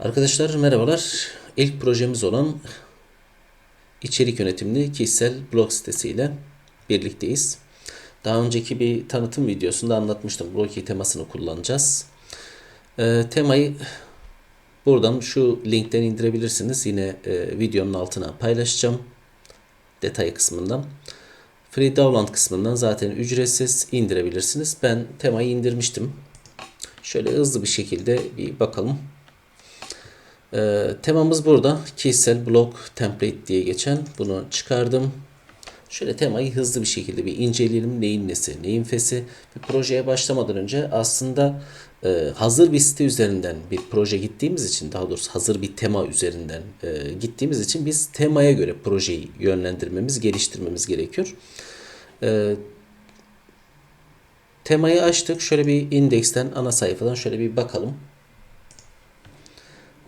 Arkadaşlar merhabalar. İlk projemiz olan içerik yönetimli kişisel blog sitesiyle birlikteyiz. Daha önceki bir tanıtım videosunda anlatmıştım. Blogi temasını kullanacağız. Ee, temayı buradan şu linkten indirebilirsiniz. Yine e, videonun altına paylaşacağım. Detay kısmından. Free download kısmından zaten ücretsiz indirebilirsiniz. Ben temayı indirmiştim. Şöyle hızlı bir şekilde bir bakalım. Ee, temamız burada. Kişisel blog template diye geçen. Bunu çıkardım. Şöyle temayı hızlı bir şekilde bir inceleyelim. Neyin nesi, neyin fesi. Bir projeye başlamadan önce aslında e, hazır bir site üzerinden bir proje gittiğimiz için daha doğrusu hazır bir tema üzerinden e, gittiğimiz için biz temaya göre projeyi yönlendirmemiz, geliştirmemiz gerekiyor. E, temayı açtık. Şöyle bir indeksten ana sayfadan şöyle bir bakalım.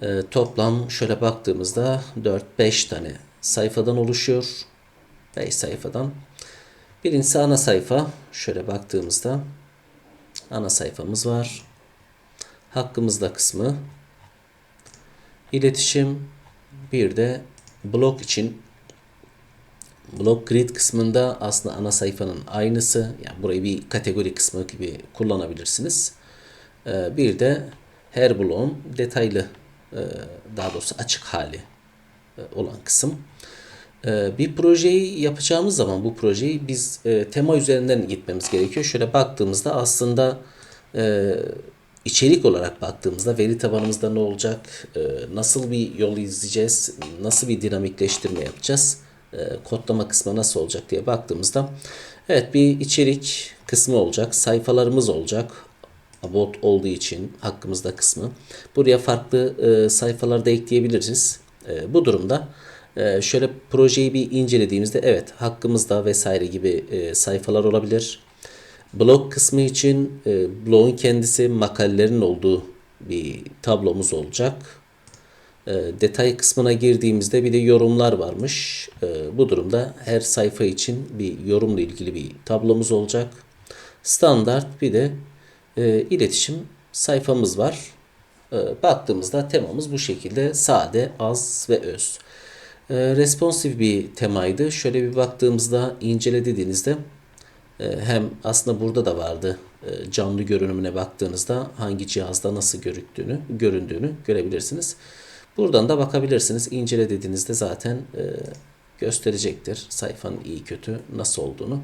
E, toplam şöyle baktığımızda 4-5 tane sayfadan oluşuyor. 5 sayfadan. Birincisi ana sayfa. Şöyle baktığımızda ana sayfamız var. Hakkımızda kısmı. İletişim. Bir de blog için blog grid kısmında aslında ana sayfanın aynısı. Yani burayı bir kategori kısmı gibi kullanabilirsiniz. Ee, bir de her bloğun detaylı daha doğrusu açık hali e, olan kısım. E, Bir projeyi yapacağımız zaman bu projeyi biz e, tema üzerinden gitmemiz gerekiyor. Şöyle baktığımızda aslında e, içerik olarak baktığımızda veri tabanımızda ne olacak, e, nasıl bir yol izleyeceğiz, nasıl bir dinamikleştirme yapacağız, e, kodlama kısmı nasıl olacak diye baktığımızda evet bir içerik kısmı olacak, sayfalarımız olacak, about olduğu için hakkımızda kısmı. Buraya farklı e, sayfalarda ekleyebiliriz. E, bu durumda e, şöyle projeyi bir incelediğimizde evet hakkımızda vesaire gibi e, sayfalar olabilir. Blog kısmı için e, blogun kendisi makalelerin olduğu bir tablomuz olacak. E, detay kısmına girdiğimizde bir de yorumlar varmış. E, bu durumda her sayfa için bir yorumla ilgili bir tablomuz olacak. Standart bir de e, iletişim sayfamız var. E, baktığımızda temamız bu şekilde sade, az ve öz. E, responsive bir temaydı. Şöyle bir baktığımızda incele dediğinizde e, hem aslında burada da vardı e, canlı görünümüne baktığınızda hangi cihazda nasıl görüktüğünü, göründüğünü görebilirsiniz. Buradan da bakabilirsiniz. İncele dediğinizde zaten e, gösterecektir sayfanın iyi kötü nasıl olduğunu.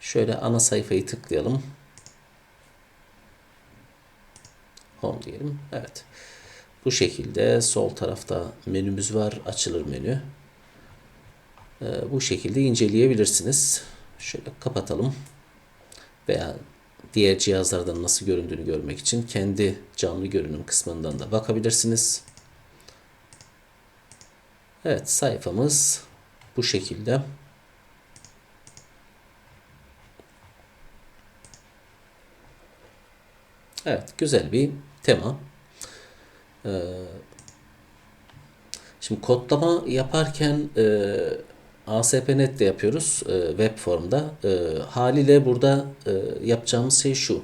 Şöyle ana sayfayı tıklayalım. Home diyelim. Evet. Bu şekilde sol tarafta menümüz var. Açılır menü. Ee, bu şekilde inceleyebilirsiniz. Şöyle kapatalım. Veya diğer cihazlardan nasıl göründüğünü görmek için kendi canlı görünüm kısmından da bakabilirsiniz. Evet sayfamız bu şekilde. Evet güzel bir tema. Ee, şimdi kodlama yaparken e, ASP.NET de yapıyoruz e, web formda. E, haliyle burada e, yapacağımız şey şu.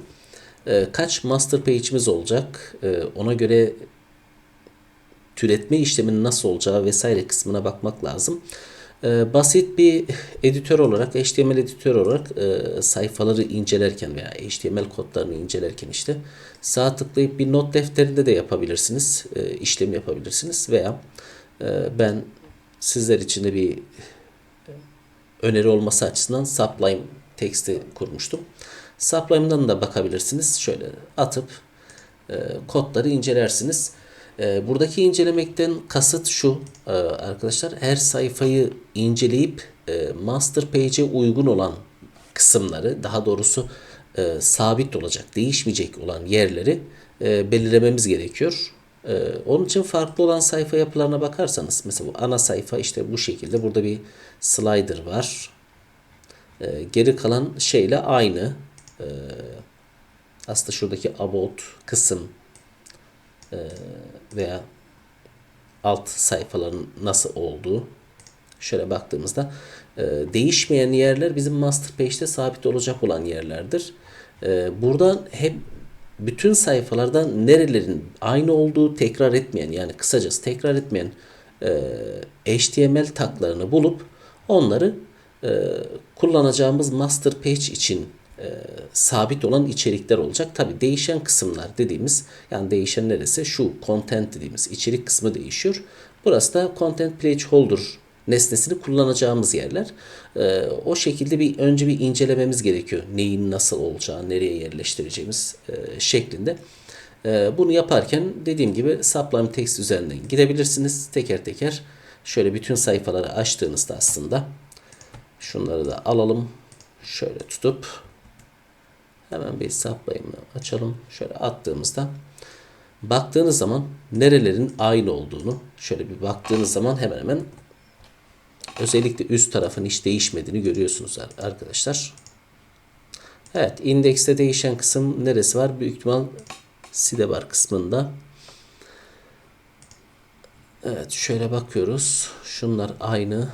E, kaç master page'imiz olacak? E, ona göre türetme işleminin nasıl olacağı vesaire kısmına bakmak lazım. Ee, basit bir editör olarak, HTML editör olarak e, sayfaları incelerken veya HTML kodlarını incelerken işte sağ tıklayıp bir not defterinde de yapabilirsiniz, e, işlem yapabilirsiniz veya e, ben sizler için de bir öneri olması açısından Sublime teksti kurmuştum. Sublime'dan da bakabilirsiniz. Şöyle atıp kodları incelersiniz. E, buradaki incelemekten kasıt şu e, arkadaşlar. Her sayfayı inceleyip e, master page'e uygun olan kısımları daha doğrusu e, sabit olacak, değişmeyecek olan yerleri belirlememiz gerekiyor. Onun için farklı olan sayfa yapılarına bakarsanız mesela bu ana sayfa işte bu şekilde burada bir slider var. Geri kalan şeyle aynı. Aslında şuradaki about kısım veya alt sayfaların nasıl olduğu şöyle baktığımızda e, değişmeyen yerler bizim master page'te sabit olacak olan yerlerdir. E, buradan hep bütün sayfalarda nerelerin aynı olduğu tekrar etmeyen yani kısacası tekrar etmeyen e, HTML taklarını bulup onları e, kullanacağımız master page için e, sabit olan içerikler olacak. Tabi değişen kısımlar dediğimiz yani değişen neresi? Şu content dediğimiz içerik kısmı değişiyor. Burası da content placeholder nesnesini kullanacağımız yerler. Ee, o şekilde bir önce bir incelememiz gerekiyor. Neyin nasıl olacağı, nereye yerleştireceğimiz e, şeklinde. Ee, bunu yaparken dediğim gibi Sublime Text üzerinden gidebilirsiniz. Teker teker şöyle bütün sayfaları açtığınızda aslında şunları da alalım. Şöyle tutup hemen bir Sublime'ı açalım. Şöyle attığımızda baktığınız zaman nerelerin aynı olduğunu şöyle bir baktığınız zaman hemen hemen özellikle üst tarafın hiç değişmediğini görüyorsunuz arkadaşlar. Evet indekste değişen kısım neresi var? Büyük ihtimal sidebar kısmında. Evet şöyle bakıyoruz. Şunlar aynı.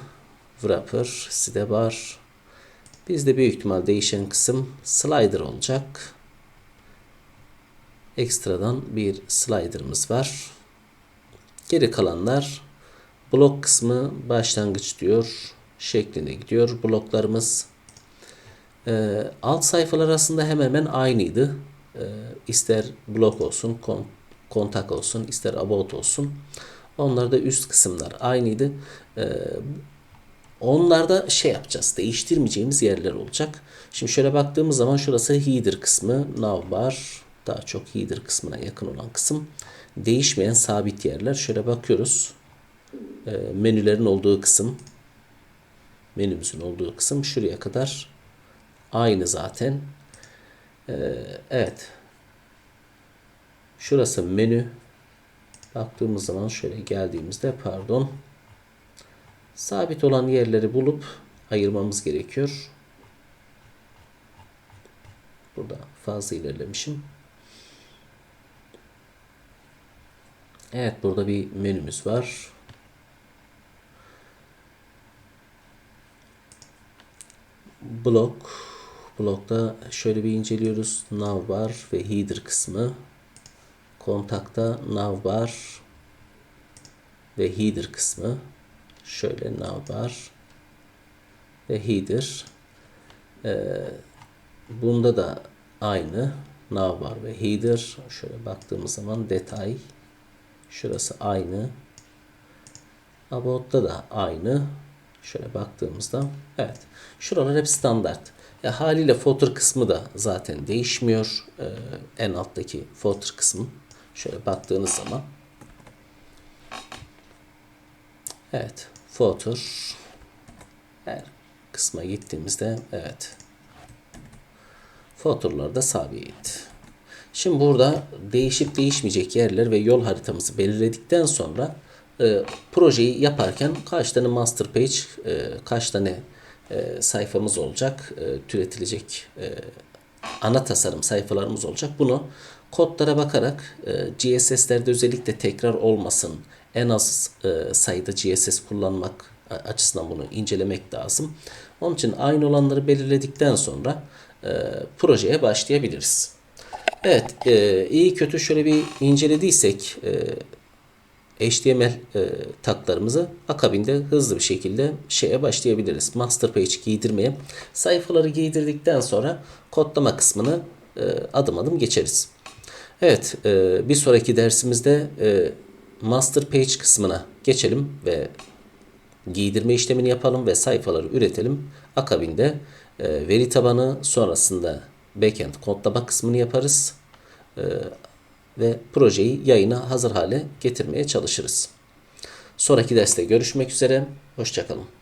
Wrapper, sidebar. Bizde büyük ihtimal değişen kısım slider olacak. Ekstradan bir slider'ımız var. Geri kalanlar blok kısmı başlangıç diyor. Şeklinde gidiyor bloklarımız. Ee, alt sayfalar aslında hemen hemen aynıydı. Ee, ister blok olsun, kon, kontak olsun, ister about olsun. Onlarda üst kısımlar aynıydı. Ee, onlarda şey yapacağız. Değiştirmeyeceğimiz yerler olacak. Şimdi şöyle baktığımız zaman şurası header kısmı, navbar, daha çok header kısmına yakın olan kısım. Değişmeyen sabit yerler. Şöyle bakıyoruz. E, menülerin olduğu kısım menümüzün olduğu kısım şuraya kadar aynı zaten. E, evet. Şurası menü. Baktığımız zaman şöyle geldiğimizde pardon. Sabit olan yerleri bulup ayırmamız gerekiyor. Burada fazla ilerlemişim. Evet burada bir menümüz var. Blok. Blokta şöyle bir inceliyoruz. Navbar ve header kısmı. Kontakta navbar ve header kısmı. Şöyle navbar ve header. Ee, bunda da aynı navbar ve header. Şöyle baktığımız zaman detay Şurası aynı. About'ta da aynı. Şöyle baktığımızda evet. Şuralar hep standart. Ya haliyle footer kısmı da zaten değişmiyor. Ee, en alttaki footer kısmı. Şöyle baktığınız zaman. Evet. Footer. Her kısma gittiğimizde evet. Footer'lar da sabit. Şimdi burada değişip değişmeyecek yerler ve yol haritamızı belirledikten sonra e, projeyi yaparken kaç tane master page, e, kaç tane e, sayfamız olacak, e, türetilecek e, ana tasarım sayfalarımız olacak. Bunu kodlara bakarak e, GSS'lerde özellikle tekrar olmasın, en az e, sayıda GSS kullanmak açısından bunu incelemek lazım. Onun için aynı olanları belirledikten sonra e, projeye başlayabiliriz. Evet, e, iyi kötü şöyle bir incelediysek e, HTML e, taklarımızı akabinde hızlı bir şekilde şeye başlayabiliriz. Master page giydirmeye. Sayfaları giydirdikten sonra kodlama kısmını e, adım adım geçeriz. Evet, e, bir sonraki dersimizde e, master page kısmına geçelim ve giydirme işlemini yapalım ve sayfaları üretelim. Akabinde e, veri tabanı sonrasında backend kodlama kısmını yaparız. Ee, ve projeyi yayına hazır hale getirmeye çalışırız. Sonraki derste görüşmek üzere. Hoşçakalın.